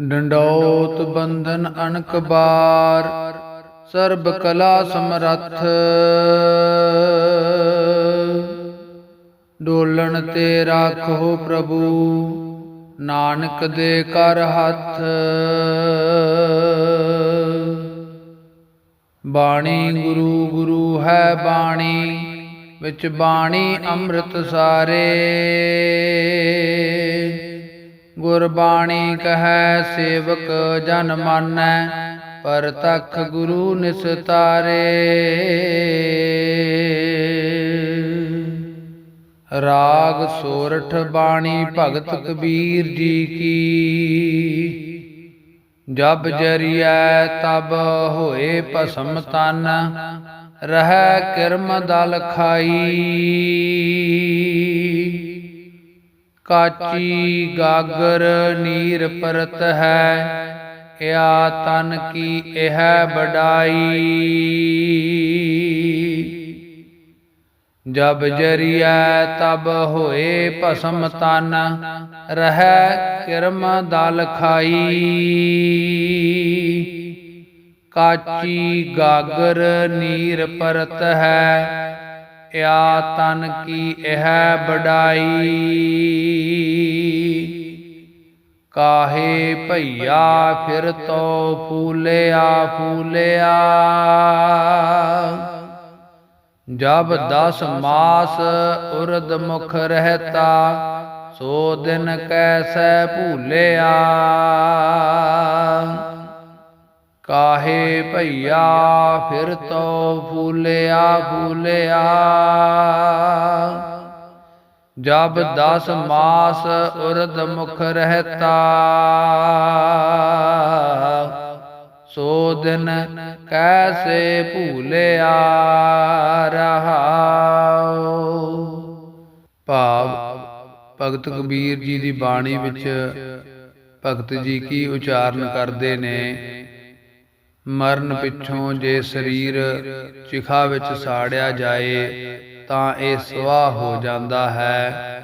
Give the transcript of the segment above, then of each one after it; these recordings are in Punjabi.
ਡੰਡੌਤ ਬੰਧਨ ਅਨਕ ਬਾਰ, ਸਰਬ ਕਲਾ ਸਮਰੱਥ। ਡੋਲਣ ਤੇ ਰਾਖੋ ਪ੍ਰਭੂ, ਨਾਨਕ ਦੇ ਕਰ ਹੱਥ। ਬਾਣੀ ਗੁਰੂ ਗੁਰੂ ਹੈ ਬਾਣੀ, ਵਿੱਚ ਬਾਣੀ ਅੰਮ੍ਰਿਤ ਸਾਰੇ। ਗੁਰਬਾਣੀ ਕਹੈ, ਸੇਵਕ ਜਨ ਮਾਨੈ ਪਰ ਤਖ ਗੁਰੂ ਨਿਸਤਾਰੇ ਰਾਗ ਸੋਰਠ ਬਾਣੀ ਭਗਤ ਕਬੀਰ ਜੀ ਕੀ। ਜਬ ਜਰੀਐ ਤਬ ਹੋਏ ਭਸਮ ਤਨ, ਰਹਿ ਕਿਰਮ ਦਲ ਖਾਈ। ਕਾਚੀ ਗਾਗਰ ਨੀਰ ਪਰਤ ਹੈ ਇਆ ਤਨ ਕੀ ਇਹ ਬਡਾਈ ਜਬ ਜਰੀਐ ਤਬ ਹੋਏ ਭਸਮ ਤਨ, ਰਹਿ ਕਿਰਮ ਦਲ ਖਾਈ। ਕਾਚੀ ਗਾਗਰ ਨੀਰ ਪਰਤ ਹੈ ਆ ਤਨ ਕੀ ਇਹ ਬੜਾਈ ਕਾਹੇ ਭਈਆ ਫਿਰ ਤੋ ਫੂਲਿਆ ਫੂਲਿਆ। ਜਬ ਦਸ ਮਾਸ ਉਰਦ ਮੁਖ ਰਹਤਾ, ਸੋ ਦਿਨ ਕੈਸੈ ਭੂਲਿਆ। ਕਾਹੇ ਭਈਆ ਫਿਰ ਤੋ ਫੂਲਿਆ ਫੂਲਿਆ ਜਬ ਦਸ ਮਾਸ ਉਰਦ ਮੁਖ ਰਹਤਾ, ਸੋ ਦਿਨ ਕੈਸੇ ਭੂਲਿਆ ਰਹਾਉ ਭਾਵ ਭਗਤ ਕਬੀਰ ਜੀ ਦੀ ਬਾਣੀ ਵਿੱਚ ਭਗਤ ਜੀ ਕੀ ਉਚਾਰਨ ਕਰਦੇ ਨੇ? ਮਰਨ ਪਿੱਛੋਂ ਜੇ ਸਰੀਰ ਚਿਖਾ ਵਿੱਚ ਸਾੜਿਆ ਜਾਏ, ਤਾਂ ਇਹ ਸਵਾਹ ਹੋ ਜਾਂਦਾ ਹੈ।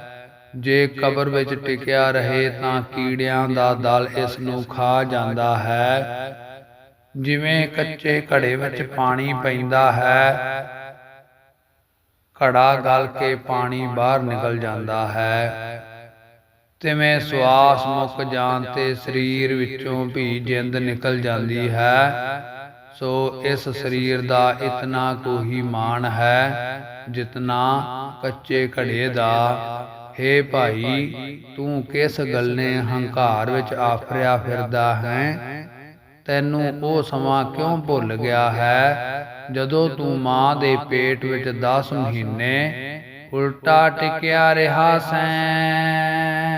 ਜੇ ਕਬਰ ਵਿੱਚ ਟਿਕਿਆ ਰਹੇ, ਤਾਂ ਕੀੜਿਆਂ ਦਾ ਦਲ ਇਸ ਨੂੰ ਖਾ ਜਾਂਦਾ ਹੈ। ਜਿਵੇਂ ਕੱਚੇ ਘੜੇ ਵਿੱਚ ਪਾਣੀ ਪੈਂਦਾ ਹੈ, ਘੜਾ ਗਲ ਕੇ ਪਾਣੀ ਬਾਹਰ ਨਿਕਲ ਜਾਂਦਾ ਹੈ। ਤਿਵੇਂ ਸਵਾਸ ਮੁੱਕ ਜਾਣ ਤੇ ਸਰੀਰ ਵਿੱਚੋਂ ਵੀ ਜਿੰਦ ਨਿਕਲ ਜਾਂਦੀ ਹੈ। ਸੋ ਇਸ ਸਰੀਰ ਦਾ ਇਤਨਾ ਕੋ ਹੀ ਮਾਣ ਹੈ ਜਿਤਨਾ ਕੱਚੇ ਘੜੇ ਦਾ। ਹੇ ਭਾਈ ਤੂੰ ਕਿਸ ਗੱਲ ਨੇ ਹੰਕਾਰ ਵਿੱਚ ਆਫਰਿਆ ਫਿਰਦਾ ਹੈ? ਤੈਨੂੰ ਉਹ ਸਮਾਂ ਕਿਉਂ ਭੁੱਲ ਗਿਆ ਹੈ? ਜਦੋਂ ਤੂੰ ਮਾਂ ਦੇ ਪੇਟ ਵਿੱਚ 10 ਮਹੀਨੇ ਉਲਟਾ ਟਿਕਿਆ ਰਿਹਾ ਸੈਂ।